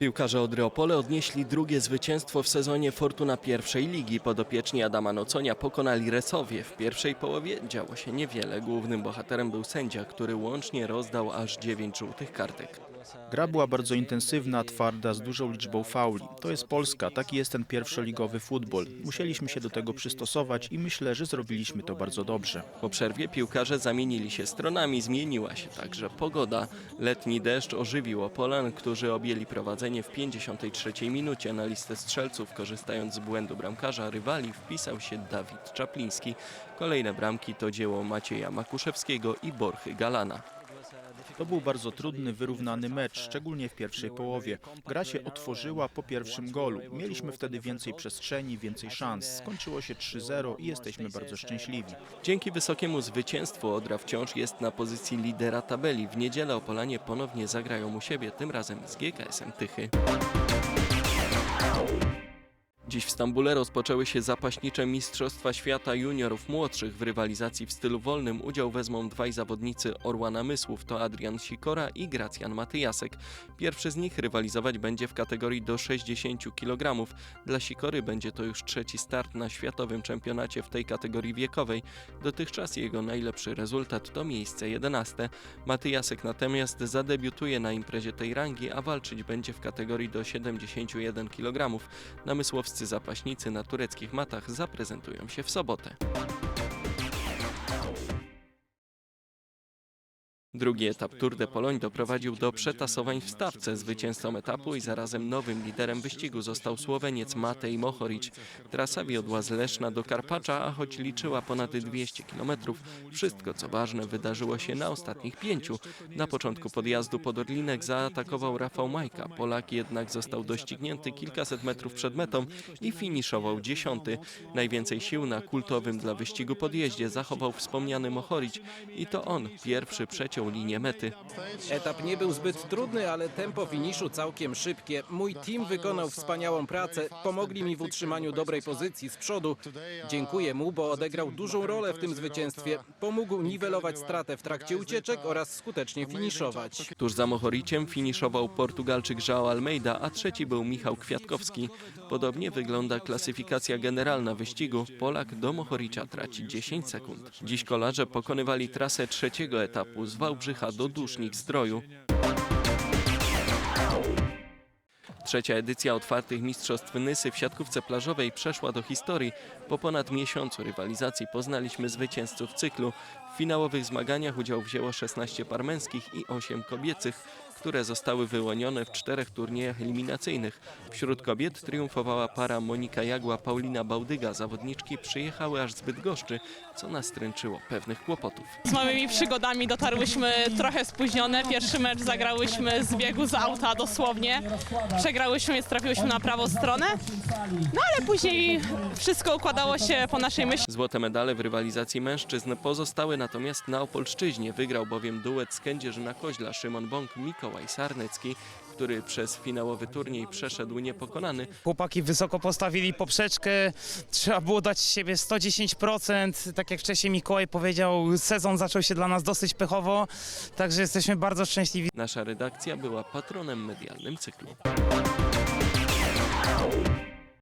Piłkarze Odry Opole odnieśli drugie zwycięstwo w sezonie Fortuna pierwszej ligi. Podopieczni Adama Noconia pokonali Resowie. W pierwszej połowie działo się niewiele. Głównym bohaterem był sędzia, który łącznie rozdał aż 9 żółtych kartek. Gra była bardzo intensywna, twarda, z dużą liczbą fauli. To jest Polska, taki jest ten pierwszoligowy futbol. Musieliśmy się do tego przystosować i myślę, że zrobiliśmy to bardzo dobrze. Po przerwie piłkarze zamienili się stronami, zmieniła się także pogoda. Letni deszcz ożywił Opolan, którzy objęli prowadzenie w 53 minucie. Na listę strzelców, korzystając z błędu bramkarza rywali, wpisał się Dawid Czapliński. Kolejne bramki to dzieło Macieja Makuszewskiego i Borchy Galana. To był bardzo trudny, wyrównany mecz, szczególnie w pierwszej połowie. Gra się otworzyła po pierwszym golu. Mieliśmy wtedy więcej przestrzeni, więcej szans. Skończyło się 3-0 i jesteśmy bardzo szczęśliwi. Dzięki wysokiemu zwycięstwu Odra wciąż jest na pozycji lidera tabeli. W niedzielę Opolanie ponownie zagrają u siebie, tym razem z GKS-em Tychy. Dziś w Stambule rozpoczęły się zapaśnicze Mistrzostwa Świata Juniorów Młodszych. W rywalizacji w stylu wolnym udział wezmą dwaj zawodnicy Orła Namysłów, to Adrian Sikora i Gracjan Matyjasek. Pierwszy z nich rywalizować będzie w kategorii do 60 kg. Dla Sikory będzie to już trzeci start na światowym czempionacie w tej kategorii wiekowej. Dotychczas jego najlepszy rezultat to miejsce 11. Matyjasek natomiast zadebiutuje na imprezie tej rangi, a walczyć będzie w kategorii do 71 kg. Namysłowscy zapaśnicy na tureckich matach zaprezentują się w sobotę. Drugi etap Tour de Pologne doprowadził do przetasowań w stawce. Zwycięzcą etapu i zarazem nowym liderem wyścigu został Słoweniec Matej Mohoric. Trasa wiodła z Leszna do Karpacza, a choć liczyła ponad 200 km, wszystko co ważne wydarzyło się na ostatnich pięciu. Na początku podjazdu pod Orlinek zaatakował Rafał Majka. Polak jednak został doścignięty kilkaset metrów przed metą i finiszował dziesiąty. Najwięcej sił na kultowym dla wyścigu podjeździe zachował wspomniany Mohoric i to on pierwszy przeciął linię mety. Etap nie był zbyt trudny, ale tempo finiszu całkiem szybkie. Mój team wykonał wspaniałą pracę, pomogli mi w utrzymaniu dobrej pozycji z przodu. Dziękuję mu, bo odegrał dużą rolę w tym zwycięstwie. Pomógł niwelować stratę w trakcie ucieczek oraz skutecznie finiszować. Tuż za Mohoriciem finiszował Portugalczyk João Almeida, a trzeci był Michał Kwiatkowski. Podobnie wygląda klasyfikacja generalna wyścigu. Polak do Mohoricza traci 10 sekund. Dziś kolarze pokonywali trasę trzeciego etapu z Wałbrzycha do Dusznik Zdroju. Trzecia edycja otwartych Mistrzostw Nysy w siatkówce plażowej przeszła do historii. Po ponad miesiącu rywalizacji poznaliśmy zwycięzców cyklu. W finałowych zmaganiach udział wzięło 16 par męskich i 8 kobiecych, które zostały wyłonione w czterech turniejach eliminacyjnych. Wśród kobiet triumfowała para Monika Jagła-Paulina Bałdyga. Zawodniczki przyjechały aż z Bydgoszczy, co nastręczyło pewnych kłopotów. Z małymi przygodami dotarłyśmy trochę spóźnione. Pierwszy mecz zagrałyśmy z biegu z auta dosłownie. Przegrałyśmy, więc trafiłyśmy na prawą stronę. No ale później wszystko układało się po naszej myśli. Złote medale w rywalizacji mężczyzn pozostały natomiast na Opolszczyźnie. Wygrał bowiem duet z Kędzierzyna Koźla Szymon Bąk, Mikołaj Sarnecki, który przez finałowy turniej przeszedł niepokonany. Chłopaki wysoko postawili poprzeczkę, trzeba było dać siebie 110%. Tak jak wcześniej Mikołaj powiedział, sezon zaczął się dla nas dosyć pechowo, także jesteśmy bardzo szczęśliwi. Nasza redakcja była patronem medialnym cyklu.